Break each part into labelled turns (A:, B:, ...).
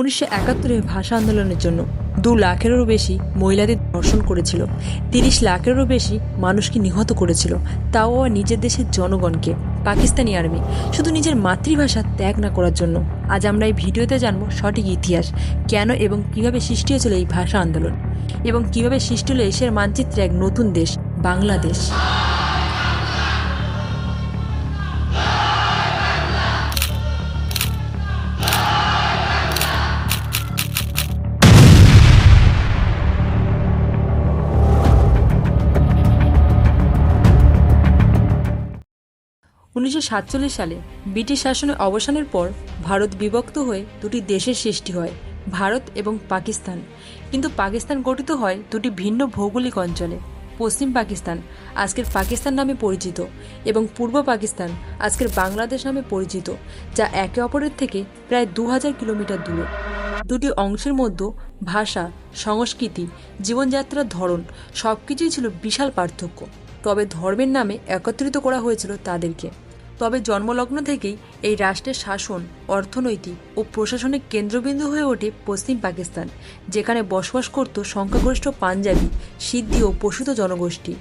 A: উনিশশো একাত্তরের ভাষা আন্দোলনের জন্য দু লাখেরও বেশি মহিলাদের ধর্ষণ করেছিল। তিরিশ লাখেরও বেশি মানুষকে নিহত করেছিল। তাও আবার নিজের দেশের জনগণকে, পাকিস্তানি আর্মি। শুধু নিজের মাতৃভাষা ত্যাগ না করার জন্য। আজ আমরা এই ভিডিওতে জানব সঠিক ইতিহাস, কেন এবং কীভাবে সৃষ্টি হয়েছিল এই ভাষা আন্দোলন এবং কীভাবে সৃষ্টি হলো এশিয়ার মানচিত্রে এক নতুন দেশ, বাংলাদেশ। উনিশশো সাতচল্লিশ সালে ব্রিটিশ শাসনের অবসানের পর ভারত বিভক্ত হয়ে দুটি দেশের সৃষ্টি হয়, ভারত এবং পাকিস্তান। কিন্তু পাকিস্তান গঠিত হয় দুটি ভিন্ন ভৌগোলিক অঞ্চলে, পশ্চিম পাকিস্তান আজকের পাকিস্তান নামে পরিচিত এবং পূর্ব পাকিস্তান আজকের বাংলাদেশ নামে পরিচিত, যা একে অপরের থেকে প্রায় দু হাজার কিলোমিটার দূরে। দুটি অংশের মধ্যে ভাষা, সংস্কৃতি, জীবনযাত্রার ধরন সব কিছুই ছিল বিশাল পার্থক্য। তবে ধর্মের নামে একত্রিত করা হয়েছিল তাদেরকে। তবে জন্মলগ্ন থেকেই এই রাষ্ট্রের শাসন, অর্থনৈতিক ও প্রশাসনিক কেন্দ্রবিন্দু হয়ে ওঠে পশ্চিম পাকিস্তান, যেখানে বসবাস করত সংখ্যাগরিষ্ঠ পাঞ্জাবি, সিদ্ধি ও পশুত জনগোষ্ঠী।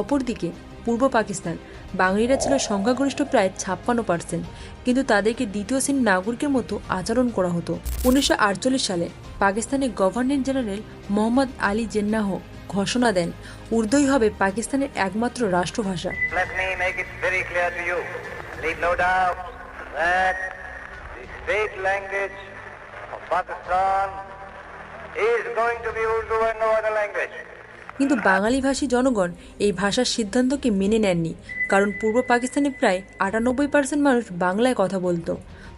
A: অপরদিকে, পূর্ব পাকিস্তান, বাঙালিরা ছিল সংখ্যাগরিষ্ঠ প্রায় ছাপ্পান্ন পার্সেন্ট কিন্তু তাদেরকে দ্বিতীয় শ্রেণির নাগরিকের মতো আচরণ করা হতো। উনিশশো আটচল্লিশ সালে পাকিস্তানের গভর্নর জেনারেল মোহাম্মদ আলী জেন্নাহ ঘোষণা দেন, উর্দুই হবে পাকিস্তানের একমাত্র রাষ্ট্রভাষা।
B: Leave no doubt that the state language of Pakistan is going to be Urdu and no other language.
A: কিন্তু বাঙালিভাষী জনগণ এই ভাষার সিদ্ধান্তকে মেনে নেননি, কারণ পূর্ব পাকিস্তানে প্রায় আটানব্বই পার্সেন্ট মানুষ বাংলায় কথা বলতো।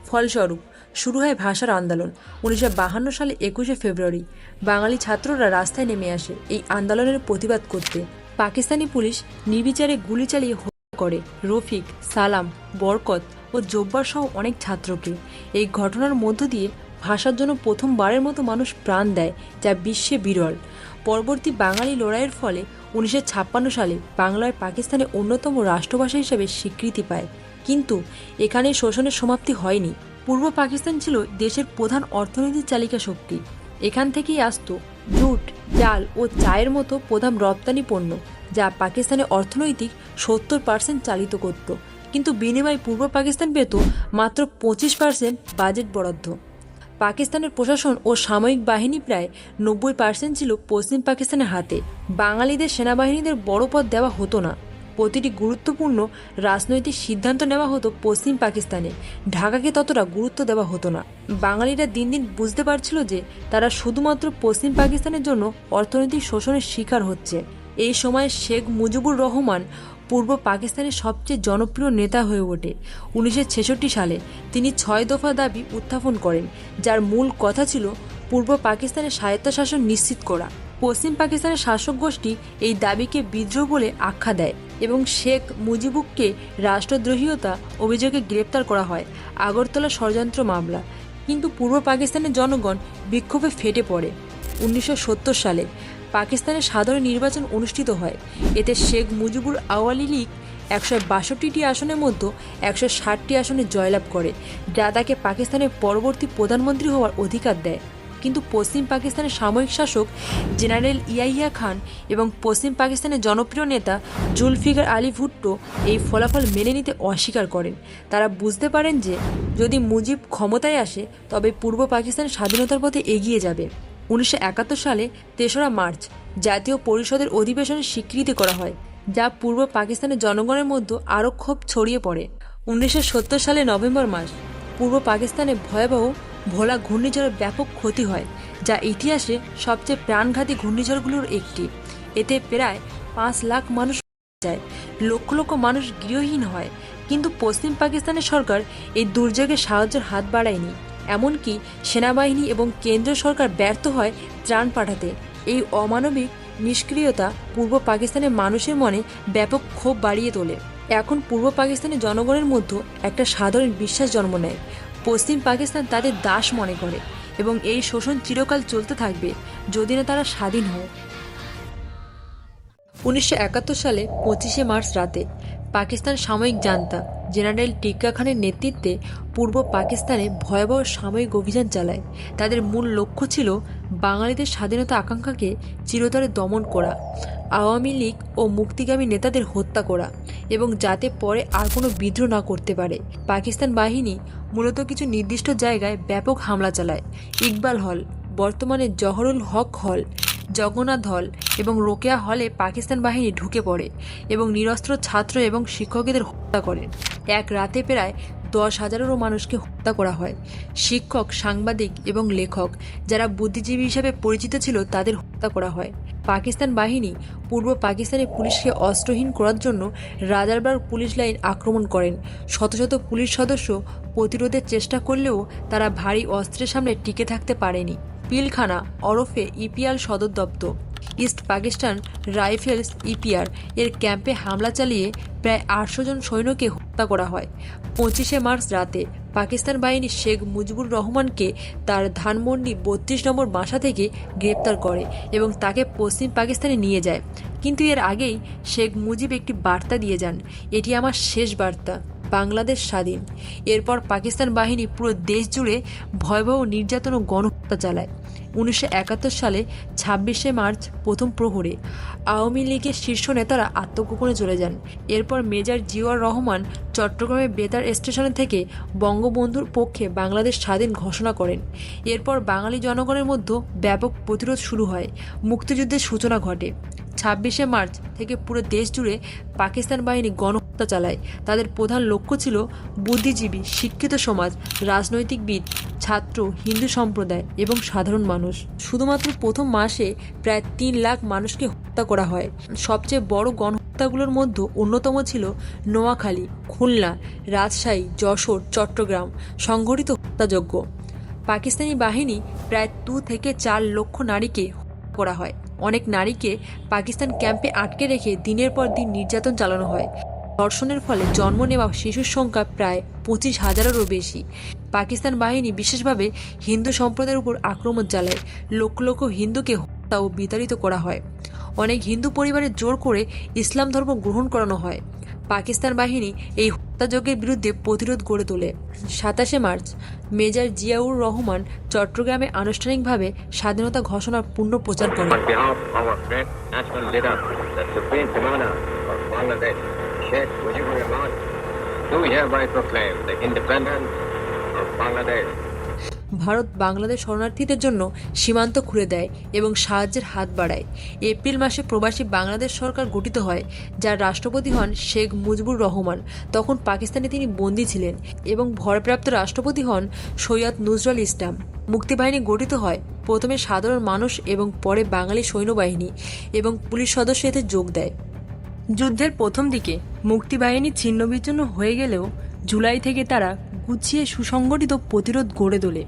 A: ফলস্বরূপ, শুরু হয় ভাষার আন্দোলন, উনিশশো বাহান্ন সালে একুশে ফেব্রুয়ারি। বাঙালি ছাত্ররা রাস্তায় নেমে আসে এই আন্দোলনের প্রতিবাদ করতে। পাকিস্তানি পুলিশ নির্বিচারে গুলি চালিয়ে করে। রফিক, সালাম, বরকত ও জব্বার সহ অনেক ছাত্রকে। এই ঘটনার মধ্য দিয়ে ভাষার জন্য প্রথমবারের মতো মানুষ প্রাণ দেয়, যা বিশ্বে বিরল। পরবর্তী বাঙালি লড়াইয়ের ফলে উনিশশো ছাপ্পান্ন সালে বাংলার পাকিস্তানের অন্যতম রাষ্ট্রভাষা হিসেবে স্বীকৃতি পায়। কিন্তু এখানে শোষণের সমাপ্তি হয়নি। পূর্ব পাকিস্তান ছিল দেশের প্রধান অর্থনৈতিক চালিকা শক্তি। এখান থেকেই আসতো জুট চাল ও চায়ের মতো প্রধান রপ্তানি পণ্য যা পাকিস্তানের অর্থনৈতিক সত্তর পার্সেন্ট চালিত করত। কিন্তু বিনিময়ে পূর্ব পাকিস্তান পেত মাত্র পঁচিশ পার্সেন্ট বাজেট বরাদ্দ। পাকিস্তানের প্রশাসন ও সামরিক বাহিনী প্রায় নব্বই পার্সেন্ট ছিল পশ্চিম পাকিস্তানের হাতে। বাঙালিদের সেনাবাহিনীদের বড় পদ দেওয়া হতো না। প্রতিটি গুরুত্বপূর্ণ রাজনৈতিক সিদ্ধান্ত নেওয়া হতো পশ্চিম পাকিস্তানে। ঢাকাকে ততটা গুরুত্ব দেওয়া হতো না। বাঙালিরা দিন দিন বুঝতে পারছিল যে তারা শুধুমাত্র পশ্চিম পাকিস্তানের জন্য অর্থনৈতিক শোষণের শিকার হচ্ছে। এই সময় শেখ মুজিবুর রহমান পূর্ব পাকিস্তানের সবচেয়ে জনপ্রিয় নেতা হয়ে ওঠে। উনিশশো ছেষট্টি সালে তিনি ছয় দফা দাবি উত্থাপন করেন, যার মূল কথা ছিল পূর্ব পাকিস্তানের স্বায়ত্তশাসন নিশ্চিত করা। পশ্চিম পাকিস্তানের শাসক গোষ্ঠী এই দাবিকে বিদ্রোহ বলে আখ্যা দেয় এবং শেখ মুজিবুরকে রাষ্ট্রদ্রোহীতা অভিযোগে গ্রেপ্তার করা হয়, আগরতলা ষড়যন্ত্র মামলা। কিন্তু পূর্ব পাকিস্তানের জনগণ বিক্ষোভে ফেটে পড়ে। উনিশশো সত্তর সালে পাকিস্তানের সাধারণ নির্বাচন অনুষ্ঠিত হয়। এতে শেখ মুজিবুর আওয়ালি লীগ একশো বাষট্টিটি আসনের মধ্যে একশো ষাটটি আসনে জয়লাভ করে। যা তাকে পাকিস্তানের পরবর্তী প্রধানমন্ত্রী হওয়ার অধিকার দেয়। কিন্তু পশ্চিম পাকিস্তানের সামরিক শাসক জেনারেল ইয়াহিয়া খান এবং পশ্চিম পাকিস্তানের জনপ্রিয় নেতা জুলফিকার আলী ভুট্টো এই ফলাফল মেনে নিতে অস্বীকার করেন। তারা বুঝতে পারেন যে, যদি মুজিব ক্ষমতায় আসে, তবে পূর্ব পাকিস্তান স্বাধীনতার পথে এগিয়ে যাবে। উনিশশো একাত্তর সালে তেসরা মার্চ জাতীয় পরিষদের অধিবেশনে স্বীকৃতি করা হয়, যা পূর্ব পাকিস্তানের জনগণের মধ্যে আরও ক্ষোভ ছড়িয়ে পড়ে। উনিশশো সত্তর সালে নভেম্বর মাস পূর্ব পাকিস্তানে ভয়াবহ ভোলা ঘূর্ণিঝড়ের ব্যাপক ক্ষতি হয়, যা ইতিহাসে সবচেয়ে প্রাণঘাতী ঘূর্ণিঝড়গুলোর একটি। এতে প্রায় পাঁচ লাখ মানুষ যায়, লক্ষ লক্ষ মানুষ গৃহহীন হয়, কিন্তু পশ্চিম পাকিস্তানের সরকার এই দুর্যোগে সাহায্যের হাত বাড়ায়নি। এমনকি সেনাবাহিনী এবং কেন্দ্রীয় সরকার ব্যর্থ হয় ত্রাণ পাঠাতে। এই অমানবিক নিষ্ক্রিয়তা পূর্ব পাকিস্তানের মানুষের মনে ব্যাপক ক্ষোভ বাড়িয়ে তোলে। এখন পূর্ব পাকিস্তানের জনগণের মধ্যে একটা সাধারণ বিশ্বাস জন্ম নেয়। পশ্চিম পাকিস্তান তাদের দাস মনে করে এবং এই শোষণ চিরকাল চলতে থাকবে যদি না তারা স্বাধীন হয়। উনিশশো একাত্তর সালে পঁচিশে মার্চ রাতে পাকিস্তান সাময়িক জান্তা। জেনারেল টিক্কা খানের নেতৃত্বে পূর্ব পাকিস্তানে ভয়াবহ সাময়িক অভিযান চালায়। তাদের মূল লক্ষ্য ছিল বাঙালিদের স্বাধীনতা আকাঙ্ক্ষাকে চিরতরে দমন করা, আওয়ামী লীগ ও মুক্তিগামী নেতাদের হত্যা করা এবং যাতে পরে আর কোনো বিদ্রোহ না করতে পারে। পাকিস্তান বাহিনী মূলত কিছু নির্দিষ্ট জায়গায় ব্যাপক হামলা চালায়। ইকবাল হল, বর্তমানে জহরুল হক হল জগন্নাথ হল এবং রোকেয়া হলে পাকিস্তান বাহিনী ঢুকে পড়ে এবং নিরস্ত্র ছাত্র এবং শিক্ষকদের হত্যা করেন এক রাতে প্রায় দশ হাজারেরও মানুষকে হত্যা করা হয়। শিক্ষক, সাংবাদিক এবং লেখক যারা বুদ্ধিজীবী হিসাবে পরিচিত ছিল তাদের হত্যা করা হয়। পাকিস্তান বাহিনী পূর্ব পাকিস্তানের পুলিশকে অস্ত্রহীন করার জন্য রাজারবাগ পুলিশ লাইন আক্রমণ করেন। শত শত পুলিশ সদস্য প্রতিরোধের চেষ্টা করলেও তারা ভারী অস্ত্রের সামনে টিকে থাকতে পারেনি। পিলখানা ওরফে ইপিআর সদর দপ্তর। ইস্ট পাকিস্তান রাইফেলস ইপিআর এর ক্যাম্পে হামলা চালিয়ে প্রায় আটশো জন সৈন্যকে হত্যা করা হয়। পঁচিশে মার্চ রাতে পাকিস্তান বাহিনী শেখ মুজিবুর রহমানকে তার ধানমন্ডি বত্রিশ নম্বর বাসা থেকে গ্রেপ্তার করে এবং তাকে পশ্চিম পাকিস্তানে নিয়ে যায়। কিন্তু এর আগেই শেখ মুজিব একটি বার্তা দিয়ে যান। এটি আমার শেষ বার্তা। বাংলাদেশ স্বাধীন। এরপর পাকিস্তান বাহিনী পুরো দেশ জুড়ে ভয়াবহ নির্যাতন ও গণহত্যা চালায়। উনিশশো একাত্তর সালে ছাব্বিশে মার্চ প্রথম প্রহরে আওয়ামী লীগের শীর্ষ নেতারা আত্মগোপনে চলে যান। এরপর মেজর জিয়াউর রহমান চট্টগ্রামের বেতার স্টেশন থেকে বঙ্গবন্ধুর পক্ষে বাংলাদেশ স্বাধীন ঘোষণা করেন। এরপর বাঙালি জনগণের মধ্যে ব্যাপক প্রতিরোধ শুরু হয়। মুক্তিযুদ্ধের সূচনা ঘটে। ছাব্বিশে মার্চ থেকে পুরো দেশ জুড়ে পাকিস্তান বাহিনী গণহত্যা চালায়। তাদের প্রধান লক্ষ্য ছিল বুদ্ধিজীবী, শিক্ষিত সমাজ, রাজনৈতিকবিদ, ছাত্র, হিন্দু সম্প্রদায় এবং সাধারণ মানুষ। শুধুমাত্র প্রথম মাসে প্রায় তিন লাখ মানুষকে হত্যা করা হয়। সবচেয়ে বড় গণহত্যাগুলোর মধ্যে অন্যতম ছিল নোয়াখালী, খুলনা, রাজশাহী, যশোর, চট্টগ্রাম সংঘটিত হত্যাযজ্ঞ। পাকিস্তানি বাহিনী প্রায় দু থেকে চার লক্ষ নারীকে করা হয়। অনেক নারীকে পাকিস্তান ক্যাম্পে আটকে রেখে দিনের পর দিন নির্যাতন চালানো হয়। ধর্ষণের ফলে জন্ম নেওয়া শিশুর সংখ্যা প্রায় পঁচিশ হাজারেরও বেশি। পাকিস্তান বাহিনী বিশেষভাবে হিন্দু সম্প্রদায়ের উপর আক্রমণ চালায়। লক্ষ লক্ষ হিন্দুকে হত্যা ও বিতাড়িত করা হয়। অনেক হিন্দু পরিবারে জোর করে ইসলাম ধর্ম গ্রহণ করানো হয়। পাকিস্তান বাহিনী এই হত্যাযোগের বিরুদ্ধে প্রতিরোধ গড়ে তোলে সাতাশে মার্চ, মেজর জিয়াউর রহমান চট্টগ্রামে আনুষ্ঠানিকভাবে স্বাধীনতা ঘোষণার পূর্ণ প্রচার
C: করে Do hereby proclaim the independence of Bangladesh.
A: Bharat Bangladesh শরণার্থীদের জন্য সীমান্ত খুলে দেয় এবং সাহায্যের হাত বাড়ায়। এপ্রিল মাসে প্রবাসী বাংলাদেশ সরকার গঠিত হয়, যার রাষ্ট্রপতি হন শেখ মুজিবুর রহমান। তখন পাকিস্তানে তিনি বন্দী ছিলেন এবং ভরপ্রাপ্ত রাষ্ট্রপতি হন সৈয়দ নজরুল ইসলাম। মুক্তিবাহিনী গঠিত হয় প্রথমে সাধারণ মানুষ এবং পরে বাঙালি সৈন্যবাহিনী এবং পুলিশ সদস্য এতে যোগ দেয়। যুদ্ধের প্রথম দিকে মুক্তিবাহিনী ছিন্নবিচ্ছিন্ন হয়ে গেলেও জুলাই থেকে তারা গুছিয়ে সুসংগঠিত প্রতিরোধ গড়ে তোলে।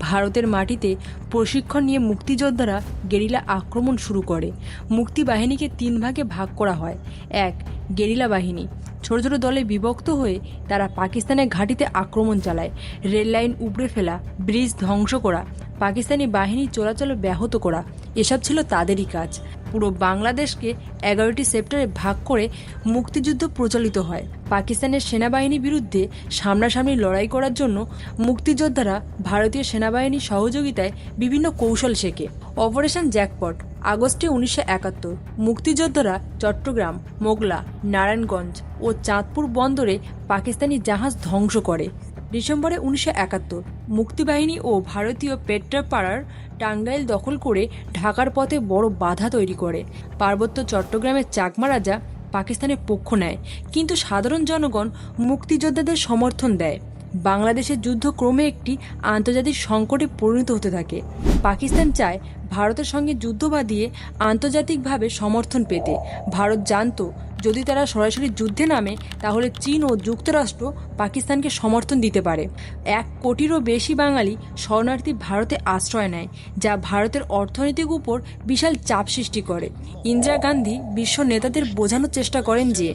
A: ভারতের মাটিতে প্রশিক্ষণ নিয়ে মুক্তিযোদ্ধারা গেরিলা আক্রমণ শুরু করে। মুক্তিবাহিনীকে তিন ভাগে ভাগ করা হয়। এক, গেরিলা বাহিনী। ছোট ছোট দলে বিভক্ত হয়ে তারা পাকিস্তানের ঘাঁটিতে আক্রমণ চালায়। রেল লাইন উপড়ে ফেলা, ব্রিজ ধ্বংস করা, পাকিস্তানি বাহিনী চলাচল ব্যাহত করা, এসব ছিল তাদেরই কাজ। পুরো বাংলাদেশকে এগারোটি সেক্টরে ভাগ করে মুক্তিযুদ্ধ প্রচলিত হয়। পাকিস্তানের সেনাবাহিনীর বিরুদ্ধে সামনাসামনি লড়াই করার জন্য মুক্তিযোদ্ধারা ভারতীয় সেনাবাহিনীর সহযোগিতায় বিভিন্ন কৌশল শেখে। অপারেশন জ্যাকপট, আগস্টে উনিশশো একাত্তর। মুক্তিযোদ্ধারা চট্টগ্রাম, মোগলা, নারায়ণগঞ্জ ও চাঁদপুর বন্দরে পাকিস্তানি জাহাজ ধ্বংস করে। ডিসেম্বরে উনিশশো একাত্তর, মুক্তিবাহিনী ও ভারতীয় পেট্রাপাড়ার টাঙ্গাইল দখল করে ঢাকার পথে বড় বাধা তৈরি করে। পার্বত্য চট্টগ্রামের চাকমা রাজা পাকিস্তানের পক্ষ নেয়, কিন্তু সাধারণ জনগণ মুক্তিযোদ্ধাদের সমর্থন দেয়। বাংলাদেশের যুদ্ধ ক্রমে একটি আন্তর্জাতিক সংকটে পরিণত হতে থাকে। পাকিস্তান চায় ভারতের সঙ্গে যুদ্ধ বাঁধিয়ে আন্তর্জাতিকভাবে সমর্থন পেতে। ভারত জানতো, যদি তারা সরাসরি যুদ্ধে নামে, তাহলে চীন ও যুক্তরাষ্ট্র পাকিস্তানকে সমর্থন দিতে পারে। এক কোটিরও বেশি বাঙালি শরণার্থী ভারতে আশ্রয় নেয়, যা ভারতের অর্থনৈতিক উপর বিশাল চাপ সৃষ্টি করে। ইন্দিরা গান্ধী বিশ্ব নেতাদের বোঝানোর চেষ্টা করেন যে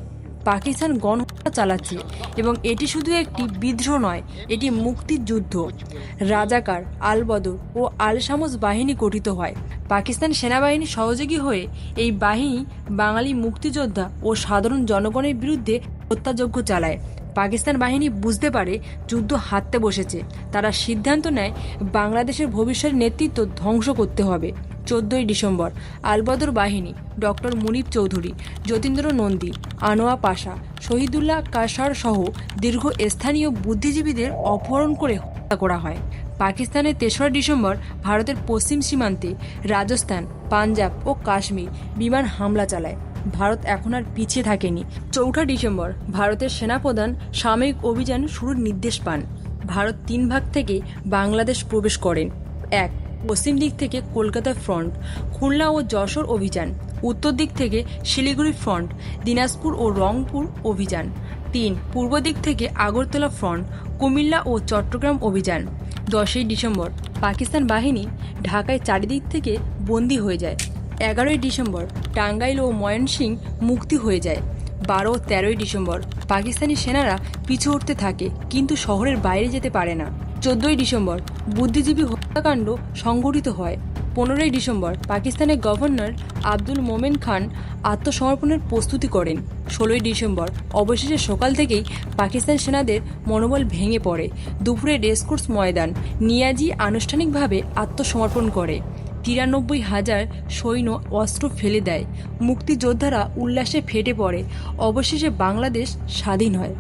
A: পাকিস্তান গণহত্যা চালাচ্ছে এবং এটি শুধু একটি বিদ্রোহ নয়, এটি মুক্তির যুদ্ধ রাজাকার আলবদর ও আল শামস বাহিনী গঠিত হয়। পাকিস্তান সেনাবাহিনী সহযোগী হয়ে এই বাহিনী বাঙালি মুক্তিযোদ্ধা ও সাধারণ জনগণের বিরুদ্ধে হত্যাযজ্ঞ চালায়। পাকিস্তান বাহিনী বুঝতে পারে যুদ্ধ হাততে বসেছে। তারা সিদ্ধান্ত নেয় বাংলাদেশের ভবিষ্যৎ নেতৃত্ব ধ্বংস করতে হবে। চোদ্দই ডিসেম্বর, আলবদর বাহিনী, ডক্টর মুনিপ চৌধুরী, যতীন্দ্র নন্দী, আনোয়া পাশা, শহীদুল্লাহ কাসার সহ দীর্ঘ স্থানীয় বুদ্ধিজীবীদের অপহরণ করে হত্যা করা হয়। পাকিস্তানের তেসরা ডিসেম্বর, ভারতের পশ্চিম সীমান্তে রাজস্থান, পাঞ্জাব ও কাশ্মীর বিমান হামলা চালায়। ভারত এখন আর পিছিয়ে থাকেনি। চৌঠা ডিসেম্বর, ভারতের সেনাপ্রধান সাময়িক অভিযান শুরুর নির্দেশ পান। ভারত তিন ভাগ থেকে বাংলাদেশ প্রবেশ করেন। এক পশ্চিম দিক থেকে কলকাতা ফ্রন্ট, খুলনা ও যশোর অভিযান, উত্তর দিক থেকে শিলিগুড়ি ফ্রন্ট, দিনাজপুর ও রংপুর অভিযান, তিন, পূর্ব দিক থেকে আগরতলা ফ্রন্ট, কুমিল্লা ও চট্টগ্রাম অভিযান, দশই ডিসেম্বর, পাকিস্তান বাহিনী ঢাকায় চারিদিক থেকে বন্দী হয়ে যায়, এগারোই ডিসেম্বর, টাঙ্গাইল ও ময়নসিং মুক্তি হয়ে যায়, বারো তেরোই ডিসেম্বর, পাকিস্তানি সেনারা পিছু উঠতে থাকে, কিন্তু শহরের বাইরে যেতে পারে না। চোদ্দই ডিসেম্বর বুদ্ধিজীবী হত্যাকাণ্ড সংঘটিত হয়। পনেরোই ডিসেম্বর পাকিস্তানের গভর্নর আব্দুল মোমেন খান আত্মসমর্পণের প্রস্তুতি করেন। ষোলোই ডিসেম্বর অবশেষে সকাল থেকেই পাকিস্তান সেনাদের মনোবল ভেঙে পড়ে। দুপুরে রেসকোর্স ময়দান নিয়াজি আনুষ্ঠানিকভাবে আত্মসমর্পণ করে। তিরানব্বই হাজার সৈন্য অস্ত্র ফেলে দেয়। মুক্তিযোদ্ধারা উল্লাসে ফেটে পড়ে। অবশেষে বাংলাদেশ স্বাধীন হয়।